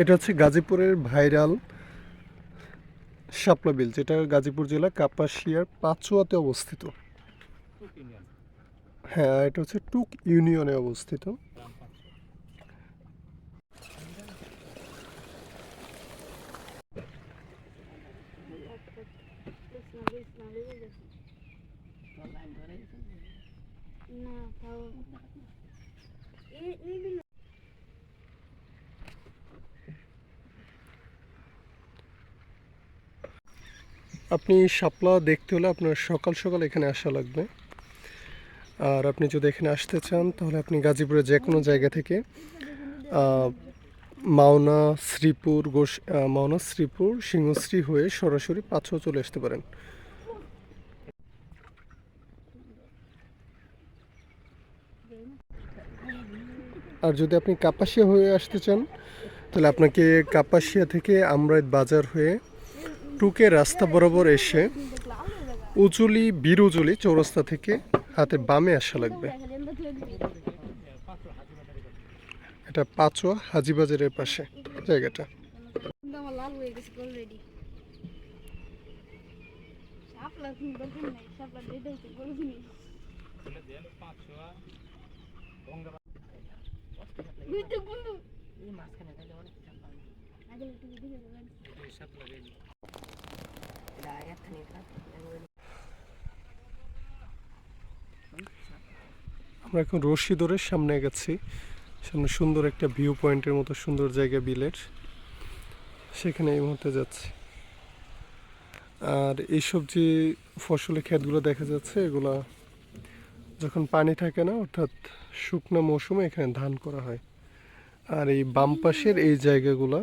এটা হচ্ছে গাজীপুরের ভাইরাল শাপলা বিল, যেটা গাজীপুর জেলা কাপাসিয়ার পাচুয়াতে অবস্থিত। হ্যাঁ এটা হচ্ছে টুক ইউনিয়নে অবস্থিত। না আপনি শাপলা দেখতে হলে আপনার সকাল সকাল এখানে আসা লাগবে। আর আপনি যদি এখানে আসতে চান, তাহলে আপনি গাজীপুরের যে কোনো জায়গা থেকে মাওনা, শ্রীপুর, গোস মাওনা, শ্রীপুর, সিংহশ্রী হয়ে সরাসরি পাঁচশো চলে আসতে পারেন। আর যদি আপনি কাপাসিয়া হয়ে আসতে চান, তাহলে আপনাকে কাপাসিয়া থেকে আমরাইত বাজার হয়ে টুকে রাস্তা বরাবর এসে উজুলি বীর উজুলি চৌরাস্তা থেকে হাতে বামে আসা লাগবে। এটা পাঁচুয়া হাজিবাজারের পাশে জায়গাটা। কিন্তু আমার এখন রশিদরের সামনে গেছি। সামনে সুন্দর একটা ভিউ পয়েন্টের মতো সুন্দর জায়গা বিলের। সেখানে এই মুহূর্তে যাচ্ছি। আর এইসব যে ফসলের ক্ষেতগুলো দেখা যাচ্ছে, এগুলা যখন পানি থাকে না, অর্থাৎ শুকনো মৌসুমে এখানে ধান করা হয়। আর এই বাম পাশের এই জায়গাগুলো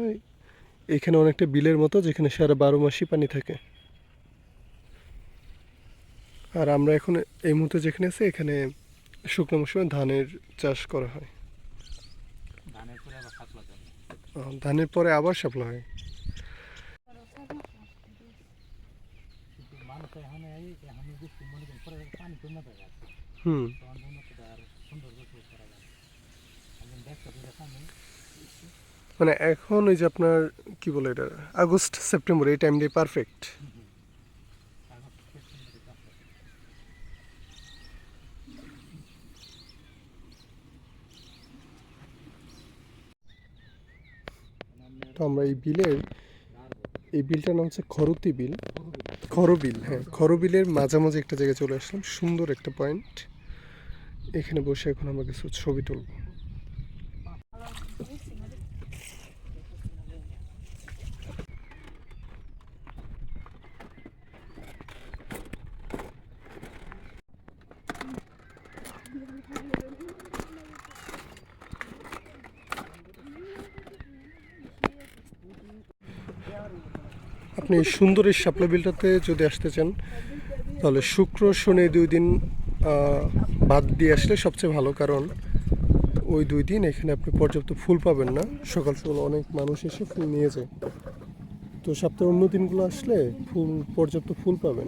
এখানে অনেকটা বিলের মতো, যেখানে সারা বারো মাসই পানি থাকে। আর আমরা এখন এই মুহূর্তে যেখানে আছি এখানে শুকনো মৌসুমে ধানের চাষ করা হয়। ধানের পরে আবার শাপলা শাপলা হয়। মনে হুম। মানে এখন ওই যে আপনার কি বলে এটা আগস্ট সেপ্টেম্বর এই টাইমটাই পারফেক্ট কাগজ খুব সুন্দর কাজ করে। তো আমরা এই বিলের, এই বিলটার নাম হচ্ছে খরতি বিল। খরবিল হ্যাঁ খরবিলের মাঝামাঝি একটা জায়গায় চলে আসলাম, সুন্দর একটা পয়েন্ট। এখানে বসে এখন আমরা কিছু ছবি তুলব। আপনি সুন্দর এই শাপলা বিলটাতে যদি আসতে চান, তাহলে শুক্র, শনি দুই দিন বাদ দিয়ে আসলে সবচেয়ে ভালো, কারণ ওই দুই দিন এখানে আপনি পর্যাপ্ত ফুল পাবেন না। সকাল সকাল অনেক মানুষ এসে ফুল নিয়ে যায়। তো সপ্তাহের অন্য দিনগুলো আসলে ফুল, পর্যাপ্ত ফুল পাবেন।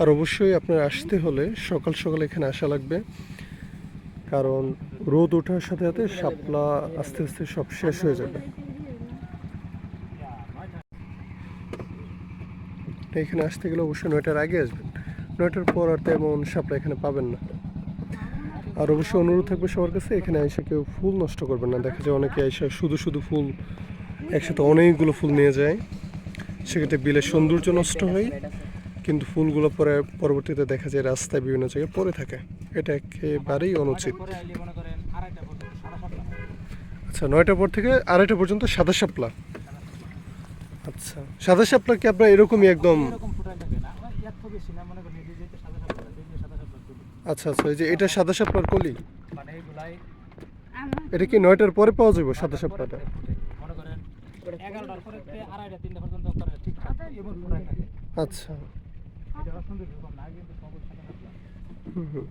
আর অবশ্যই আপনার আসতে হলে সকাল সকাল এখানে আসা লাগবে। কারণ রোদ ওঠার সাথে সাথে শাপলা আস্তে আস্তে সব শেষ হয়ে যাবে। এখানে আসতে গেলে অবশ্যই নয়টার আগে আসবেন। নয়টার পর আর তেমন শাপলা এখানে পাবেন না। আর অবশ্যই অনুরোধ থাকবে সবার কাছে, এখানে এসে কেউ ফুল নষ্ট করবেন না। দেখা যায় অনেকে এসে শুধু শুধু ফুল, একসাথে অনেকগুলো ফুল নিয়ে যায়। সেক্ষেত্রে বিলের সৌন্দর্য নষ্ট হয়। কিন্তু ফুলগুলো পরে পরবর্তীতে দেখা যায় রাস্তায় বিভিন্ন জায়গায় পড়ে থাকে। এটা একেবারেই অনুচিত। পরে আচ্ছা নয়টা পর থেকে আড়াইটা পর্যন্ত সাদা শাপলা। আচ্ছা সাদা শাপলা কি আপনার এরকমই একদম। আচ্ছা আচ্ছা এই যে এটা সাদা শাপলার কলি? এটা কি নয়টার পরে পাওয়া যাবে সাদা শাপলাটা? পরে আচ্ছা। হুম হুম।